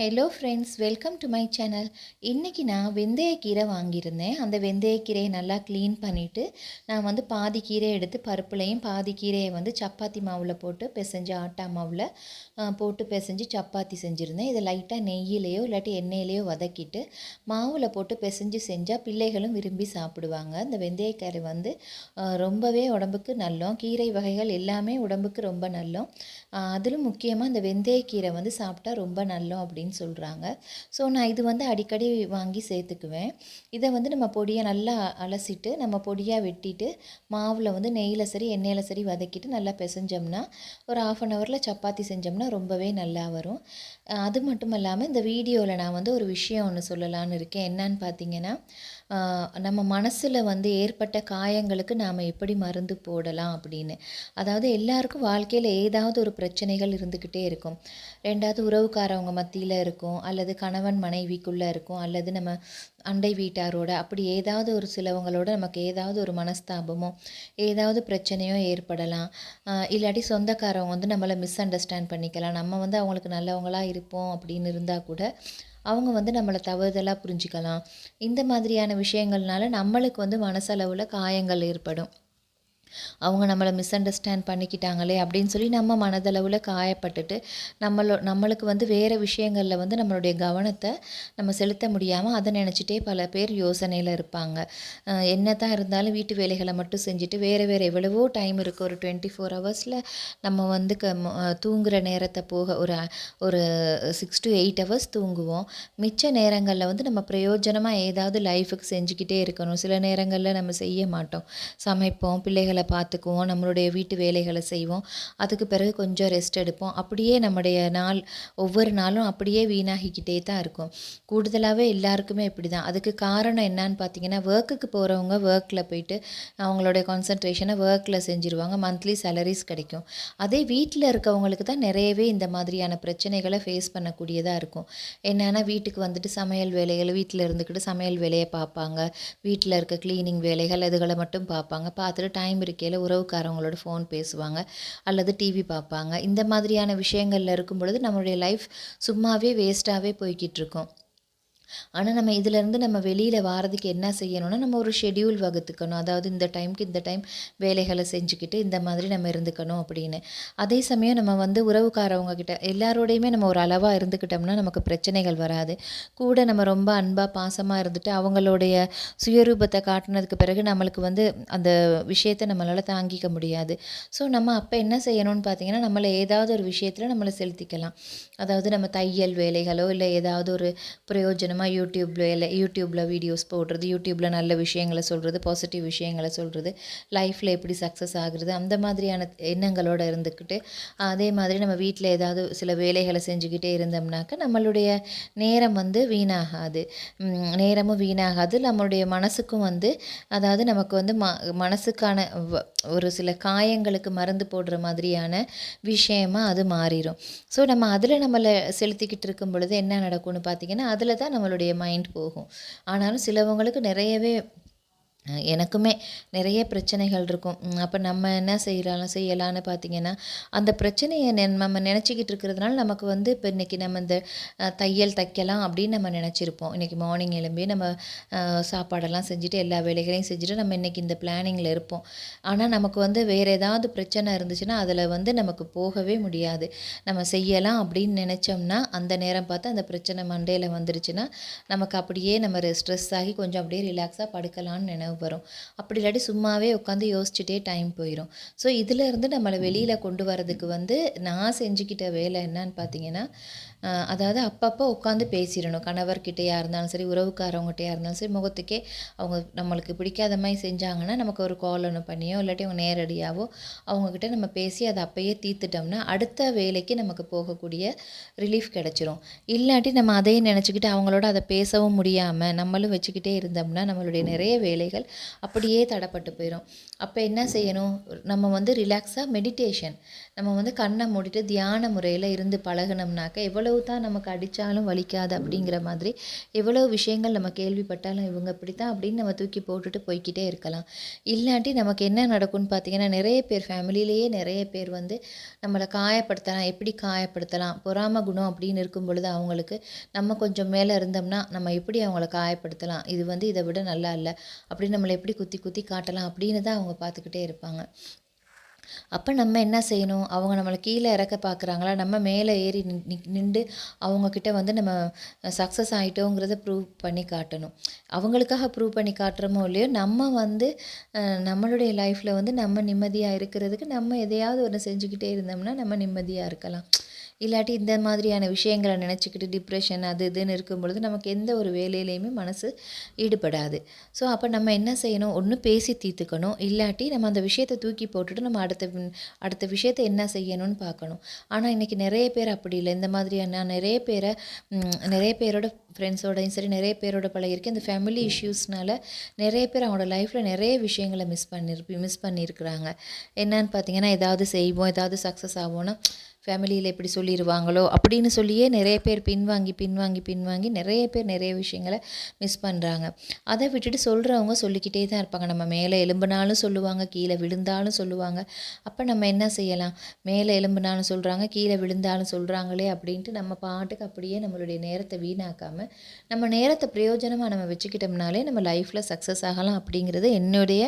Hello friends welcome to my channel இன்றைக்கி நான் வெந்தயக்கீரை வாங்கியிருந்தேன். அந்த வெந்தயக்கீரையை நல்லா க்ளீன் பண்ணிவிட்டு நான் வந்து பாதி கீரை எடுத்து பருப்புலையும் பாதி கீரையை வந்து சப்பாத்தி மாவில் போட்டு பிசைஞ்சு ஆட்டா மாவில் போட்டு பிசைஞ்சு சப்பாத்தி செஞ்சுருந்தேன். இதை லைட்டாக நெய்யிலையோ இல்லாட்டி எண்ணெயிலையோ வதக்கிட்டு மாவில் போட்டு பிசைஞ்சு செஞ்சால் பிள்ளைகளும் விரும்பி சாப்பிடுவாங்க. இந்த வெந்தயக்கீரை வந்து ரொம்பவே உடம்புக்கு நல்லோம். கீரை வகைகள் எல்லாமே உடம்புக்கு ரொம்ப நல்லோம். அதிலும் முக்கியமாக இந்த வெந்தயக்கீரை வந்து சாப்பிட்டா ரொம்ப நல்லோம் அப்படின்னு சொல்கிறாங்க ஸோ நான் இது வந்து அடிக்கடி வாங்கி சேர்த்துக்குவேன். இதை வந்து நம்ம பொடியை நல்லா அலசிட்டு நம்ம பொடியாக வெட்டிட்டு மாவில் வந்து நெய்யில் சரி எண்ணெயில் சரி வதக்கிட்டு நல்லா பிசைஞ்சோம்னா ஒரு ஆஃப் அன் ஹவரில் சப்பாத்தி செஞ்சோம்னா ரொம்பவே நல்லா வரும். அது மட்டும் இல்லாமல் இந்த வீடியோவில் நான் வந்து ஒரு விஷயம் ஒன்று சொல்லலான்னு இருக்கேன். என்னன்னு பார்த்தீங்கன்னா நம்ம மனசில் வந்து ஏற்பட்ட காயங்களுக்கு நாம் எப்படி மருந்து போடலாம் அப்படின்னு. அதாவது எல்லாருக்கும் வாழ்க்கையில் ஏதாவது ஒரு பிரச்சனைகள் இருந்துக்கிட்டே இருக்கும். ரெண்டாவது உறவுக்காரவங்க மத்தியில் இருக்கும் அல்லது கணவன் மனைவிக்குள்ளே இருக்கும் அல்லது நம்ம அண்டை வீட்டாரோட அப்படி ஏதாவது ஒரு சிலவங்களோட நமக்கு ஏதாவது ஒரு மனஸ்தாபமோ ஏதாவது பிரச்சனையோ ஏற்படலாம். இல்லாட்டி சொந்தக்காரவங்க வந்து நம்மளை மிஸ் அண்டர்ஸ்டாண்ட் பண்ணிக்கலாம். நம்ம வந்து அவங்களுக்கு நல்லவங்களாக இருப்போம் அப்படின்னு இருந்தால் கூட அவங்க வந்து நம்மளை தவறுதலாக புரிஞ்சுக்கலாம். இந்த மாதிரியான விஷயங்கள்னால நம்மளுக்கு வந்து மனசளவில் காயங்கள் ஏற்படும். அவங்க நம்மளை மிஸ் அண்டர்ஸ்டாண்ட் பண்ணிக்கிட்டாங்களே அப்படின்னு சொல்லி நம்ம மனதளவில் காயப்பட்டுட்டு நம்மளோ நம்மளுக்கு வந்து வேறு விஷயங்களில் வந்து நம்மளுடைய கவனத்தை நம்ம செலுத்த முடியாமல் அதை நினச்சிட்டே பல பேர் யோசனையில் இருப்பாங்க. என்ன தான் இருந்தாலும் வீட்டு வேலைகளை மட்டும் செஞ்சுட்டு வேறு வேறு எவ்வளவோ டைம் இருக்குது ஒரு டுவெண்ட்டி ஃபோர் ஹவர்ஸில் நம்ம வந்து க தூங்குகிற நேரத்தை போக ஒரு ஒரு சிக்ஸ் டு எயிட் ஹவர்ஸ் தூங்குவோம். மிச்ச நேரங்களில் வந்து நம்ம பிரயோஜனமாக ஏதாவது லைஃபுக்கு செஞ்சுக்கிட்டே இருக்கணும். சில நேரங்களில் நம்ம செய்ய மாட்டோம். சமைப்போம் பிள்ளைகளை பார்த்துக்குவோம் நம்மளுடைய வீட்டு வேலைகளை செய்வோம். அதுக்கு பிறகு கொஞ்சம் ரெஸ்ட் எடுப்போம். அப்படியே நம்முடைய நாள் ஒவ்வொரு நாளும் அப்படியே வீணாகிக்கிட்டே தான் இருக்கும். கூடுதலாகவே எல்லாருக்குமே இப்படி தான் அதுக்கு காரணம் என்னன்னு பார்த்தீங்கன்னா ஒர்க்குக்கு போகிறவங்க ஒர்க்கில் போயிட்டு அவங்களுடைய கான்சன்ட்ரேஷனை ஒர்க்கில் செஞ்சுருவாங்க. மந்த்லி சேலரிஸ் கிடைக்கும். அதே வீட்டில் இருக்கவங்களுக்கு தான் நிறையவே இந்த மாதிரியான பிரச்சனைகளை ஃபேஸ் பண்ணக்கூடியதாக இருக்கும். என்னென்னா வீட்டுக்கு வந்துட்டு சமையல் வேலைகள் வீட்டில் இருந்துக்கிட்டு சமையல் வேலையை பார்ப்பாங்க. வீட்டில் இருக்க க்ளீனிங் வேலைகள் இதுகளை மட்டும் பார்ப்பாங்க. பார்த்துட்டு டைம் இருக்கையில் உறவுக்காரவங்களோட ஃபோன் பேசுவாங்க அல்லது டிவி பார்ப்பாங்க. இந்த மாதிரியான விஷயங்களில் இருக்கும் பொழுது நம்மளுடைய லைஃப் சும்மாவே வேஸ்ட்டாகவே போய்கிட்டு இருக்கும். ஆனால் நம்ம இதிலேருந்து நம்ம வெளியில் வாரதுக்கு என்ன செய்யணும்னா நம்ம ஒரு ஷெட்யூல் வகுத்துக்கணும். அதாவது இந்த டைம்க்கு இந்த டைம் வேலைகளை செஞ்சுக்கிட்டு இந்த மாதிரி நம்ம இருந்துக்கணும் அப்படின்னு. அதே சமயம் நம்ம வந்து உறவுக்காரவங்க கிட்ட எல்லாரோடையுமே நம்ம ஒரு அளவாக இருந்துக்கிட்டோம்னா நமக்கு பிரச்சனைகள் வராது. கூட நம்ம ரொம்ப அன்பாக பாசமாக இருந்துட்டு அவங்களுடைய சுயரூபத்தை காட்டினதுக்கு பிறகு நம்மளுக்கு வந்து அந்த விஷயத்தை நம்மளால் தாங்கிக்க முடியாது. ஸோ நம்ம அப்போ என்ன செய்யணும்னு பார்த்தீங்கன்னா நம்மளை ஏதாவது ஒரு விஷயத்தில் நம்மளை செலுத்திக்கலாம். அதாவது நம்ம தையல் வேலைகளோ இல்லை ஏதாவது ஒரு பிரயோஜனம் பிரயோஜனமாக யூடியூப்ல இல்லை யூடியூப்பில் வீடியோஸ் போடுறது யூடியூப்பில் நல்ல விஷயங்களை சொல்கிறது பாசிட்டிவ் விஷயங்களை சொல்கிறது லைஃப்பில் எப்படி சக்ஸஸ் ஆகுறது அந்த மாதிரியான எண்ணங்களோடு இருந்துக்கிட்டு அதே மாதிரி நம்ம வீட்டில் ஏதாவது சில வேலைகளை செஞ்சுக்கிட்டே இருந்தோம்னாக்க நம்மளுடைய நேரம் வந்து வீணாகாது. நேரமும் வீணாகாது. நம்மளுடைய மனசுக்கும் வந்து அதாவது நமக்கு வந்து ம மனசுக்கான வ- ஒரு சில காயங்களுக்கு மருந்து போடுற மாதிரியான விஷயமா அது மாறிடும் ஸோ நம்ம அதில் நம்மளை செலுத்திக்கிட்டு இருக்கும் பொழுது என்ன நடக்கும்னு பார்த்தீங்கன்னா அதில் தான் நம்ம அவங்களுடைய மைண்ட் போகும். ஆனாலும் சிலவங்களுக்கு நிறையவே எனக்குமே நிறைய பிரச்சனைகள் இருக்கும். அப்போ நம்ம என்ன செய்யலாம் செய்யலான்னு பார்த்தீங்கன்னா அந்த பிரச்சனையை நம்ம நினச்சிக்கிட்டு இருக்கிறதுனால நமக்கு வந்து இப்போ இன்றைக்கி நம்ம இந்த தையல் தைக்கலாம் அப்படின்னு நம்ம நினச்சிருப்போம். இன்றைக்கி மார்னிங் எழும்பி நம்ம சாப்பாடெல்லாம் செஞ்சுட்டு எல்லா வேலைகளையும் செஞ்சுட்டு நம்ம இன்றைக்கி இந்த பிளானிங்கில் இருப்போம். ஆனால் நமக்கு வந்து வேறு ஏதாவது பிரச்சனை இருந்துச்சுன்னா அதில் வந்து நமக்கு போகவே முடியாது. நம்ம செய்யலாம் அப்படின்னு நினச்சோம்னா அந்த நேரம் பார்த்து அந்த பிரச்சனை மண்டையில் வந்துருச்சுன்னா நமக்கு அப்படியே நம்ம ஸ்ட்ரெஸ் ஆகி கொஞ்சம் அப்படியே ரிலாக்ஸாக படுக்கலாம்னு நினைவு வரும். அப்படி இல்லாட்டி சும்மாவே உட்காந்து யோசிச்சுட்டே டைம் போயிடும் ஸோ இதிலேருந்து நம்மளை வெளியில் கொண்டு வரதுக்கு வந்து நான் செஞ்சுக்கிட்ட வேலை என்னன்னு பார்த்தீங்கன்னா அதாவது அப்பப்போ உட்காந்து பேசிடணும். கணவர்கிட்டையாக இருந்தாலும் சரி உறவுக்காரவங்ககிட்டயா இருந்தாலும் சரி முகத்துக்கே அவங்க நம்மளுக்கு பிடிக்காத மாதிரி செஞ்சாங்கன்னா நமக்கு ஒரு கால் ஒன்று பண்ணியோ இல்லாட்டி அவங்க நேரடியாகவோ அவங்கக்கிட்ட நம்ம பேசி அதை அப்பயே தீர்த்துட்டோம்னா அடுத்த வேலைக்கு நமக்கு போகக்கூடிய ரிலீஃப் கிடச்சிரும். இல்லாட்டி நம்ம அதையே நினச்சிக்கிட்டு அவங்களோட அதை பேசவும் முடியாமல் நம்மளும் வச்சுக்கிட்டே இருந்தோம்னா நம்மளுடைய நிறைய வேலைகள் அப்படியே தடப்பட்டு போயிடும் அப்போ என்ன செய்யணும்? நம்ம வந்து ரிலாக்ஸாக மெடிடேஷன் நம்ம வந்து கண்ணை மூடிட்டு தியான முறையில் இருந்து பழகினோம்னாக்க எவ்வளவு தான் நமக்கு அடித்தாலும் வலிக்காது அப்படிங்கிற மாதிரி எவ்வளோ விஷயங்கள் நம்ம கேள்விப்பட்டாலும் இவங்க இப்படி தான் அப்படின்னு நம்ம தூக்கி போட்டுட்டு போய்க்கிட்டே இருக்கலாம். இல்லாட்டி நமக்கு என்ன நடக்கும்னு பார்த்தீங்கன்னா நிறைய பேர் ஃபேமிலியிலேயே நிறைய பேர் வந்து நம்மளை காயப்படுத்தலாம். எப்படி காயப்படுத்தலாம்? பொறாம குணம் அப்படின்னு இருக்கும் பொழுது அவங்களுக்கு நம்ம கொஞ்சம் மேலே இருந்தோம்னா நம்ம எப்படி அவங்கள காயப்படுத்தலாம்? இது வந்து இதை விட நல்லா இல்லை. அப்படின்னு நம்மளை எப்படி குத்தி குத்தி காட்டலாம் அப்படின்னு தான் அவங்க பார்த்துக்கிட்டே இருப்பாங்க. அப்போ நம்ம என்ன செய்யணும்? அவங்க நம்மளை கீழே இறக்க பார்க்குறாங்களா? நம்ம மேலே ஏறி நின்று அவங்கக்கிட்ட வந்து நம்ம சக்ஸஸ் ஆகிட்டோங்கிறத ப்ரூவ் பண்ணி காட்டணும். அவங்களுக்காக ப்ரூவ் பண்ணி காட்டுறோமோ இல்லையோ நம்ம வந்து நம்மளுடைய லைஃப்பில் வந்து நம்ம நிம்மதியாக இருக்கிறதுக்கு நம்ம எதையாவது ஒன்று செஞ்சுக்கிட்டே இருந்தோம்னா நம்ம நிம்மதியாக இருக்கலாம். இல்லாட்டி இந்த மாதிரியான விஷயங்களை நினச்சிக்கிட்டு டிப்ரெஷன் அது இதுன்னு இருக்கும் பொழுது நமக்கு எந்த ஒரு வேலையிலையுமே மனசு ஈடுபடாது. ஸோ அப்போ நம்ம என்ன செய்யணும்? ஒன்று பேசி தீர்த்துக்கணும். இல்லாட்டி நம்ம அந்த விஷயத்தை தூக்கி போட்டுட்டு நம்ம அடுத்த அடுத்த விஷயத்தை என்ன செய்யணும்னு பார்க்கணும். ஆனால் இன்றைக்கி நிறைய பேர் அப்படி இல்லை. இந்த மாதிரியான நிறைய பேரை நிறைய பேரோட ஃப்ரெண்ட்ஸோடையும் சரி நிறைய பேரோட பழகிருக்கு இந்த ஃபேமிலி இஷ்யூஸ்னால நிறைய பேர் அவங்களோட லைஃப்பில் நிறைய விஷயங்களை மிஸ் பண்ணிருப்பி மிஸ் பண்ணியிருக்கிறாங்க. என்னன்னு பார்த்தீங்கன்னா ஏதாவது செய்வோம் ஏதாவது சக்ஸஸ் ஆகும்னா ஃபேமிலியில் இப்படி சொல்லிடுவாங்களோ அப்படின்னு சொல்லியே நிறைய பேர் பின்வாங்கி பின்வாங்கி பின்வாங்கி நிறைய பேர் நிறைய விஷயங்களை மிஸ் பண்ணுறாங்க அதை விட்டுட்டு சொல்கிறவங்க சொல்லிக்கிட்டே தான் இருப்பாங்க. நம்ம மேலே எலும்புனாலும் சொல்லுவாங்க கீழே விழுந்தாலும் சொல்லுவாங்க. அப்போ நம்ம என்ன செய்யலாம்? மேலே எலும்புனாலும் சொல்கிறாங்க கீழே விழுந்தாலும் சொல்கிறாங்களே அப்படின்ட்டு நம்ம பாட்டுக்கு அப்படியே நம்மளுடைய நேரத்தை வீணாக்காமல் நம்ம நேரத்தை பிரயோஜனமாக நம்ம வச்சுக்கிட்டோம்னாலே நம்ம லைஃப்பில் சக்ஸஸ் ஆகலாம் அப்படிங்கிறது என்னுடைய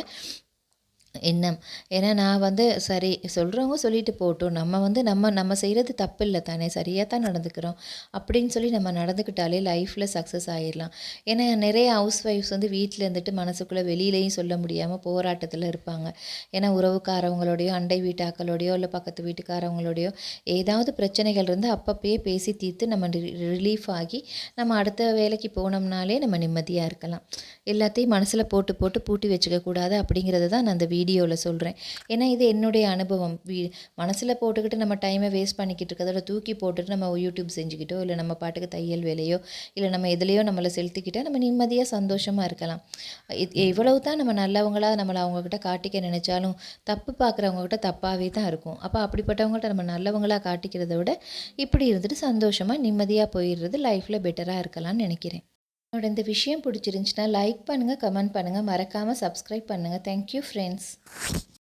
எண்ணம். ஏன்னா நான் வந்து சரி சொல்கிறவங்க சொல்லிட்டு போகட்டும் நம்ம வந்து நம்ம நம்ம செய்கிறது தப்பு இல்லை தானே சரியாக தான் நடந்துக்கிறோம். அப்படின்னு சொல்லி நம்ம நடந்துக்கிட்டாலே லைஃப்பில் சக்ஸஸ் ஆகிடலாம் ஏன்னா நிறைய ஹவுஸ் ஒய்ஃப்ஸ் வந்து வீட்டில் இருந்துட்டு மனசுக்குள்ளே வெளியிலையும் சொல்ல முடியாமல் போராட்டத்தில் இருப்பாங்க. ஏன்னா உறவுக்காரவங்களோடையோ அண்டை வீட்டாக்களோடையோ இல்லை பக்கத்து வீட்டுக்காரவங்களோடையோ ஏதாவது பிரச்சனைகள் இருந்து அப்பப்பயே பேசி தீர்த்து நம்ம ரிலீஃப் ஆகி நம்ம அடுத்த வேலைக்கு போனோம்னாலே நம்ம நிம்மதியாக இருக்கலாம். எல்லாத்தையும் மனசில் போட்டு போட்டு பூட்டி வச்சுக்கக்கூடாது அப்படிங்கிறது தான் நான் அந்த வீடியோவில் சொல்கிறேன் ஏன்னா இது என்னுடைய அனுபவம். வீ மனசில் போட்டுக்கிட்டு நம்ம டைமை வேஸ்ட் பண்ணிக்கிட்டு இருக்கிறதோட தூக்கி போட்டுட்டு நம்ம யூடியூப் செஞ்சுக்கிட்டோ இல்லை நம்ம பாட்டுக்கு தையல் வேலையோ இல்லை நம்ம எதுலேயோ நம்மளை செலுத்திக்கிட்டால் நம்ம நிம்மதியாக சந்தோஷமாக இருக்கலாம். இ- எவ்வளவு தான் நம்ம நல்லவங்களாக நம்மளை அவங்கக்கிட்ட காட்டிக்க நினச்சாலும் தப்பு பார்க்குறவங்கக்கிட்ட தப்பாகவே தான் இருக்கும். அப்போ அப்படிப்பட்டவங்கள்ட்ட நம்ம நல்லவங்களாக காட்டிக்கிறத விட இப்படி இருந்துட்டு சந்தோஷமாக நிம்மதியாக போயிடுறது லைஃப்பில் பெட்டராக இருக்கலாம்னு நினைக்கிறேன். என்னோட இந்த விஷயம் பிடிச்சிருந்துச்சுன்னா லைக் பண்ணுங்கள் கமெண்ட் பண்ணுங்கள் மறக்காமல் சப்ஸ்கிரைப் பண்ணுங்கள் தேங்க்யூ ஃப்ரெண்ட்ஸ்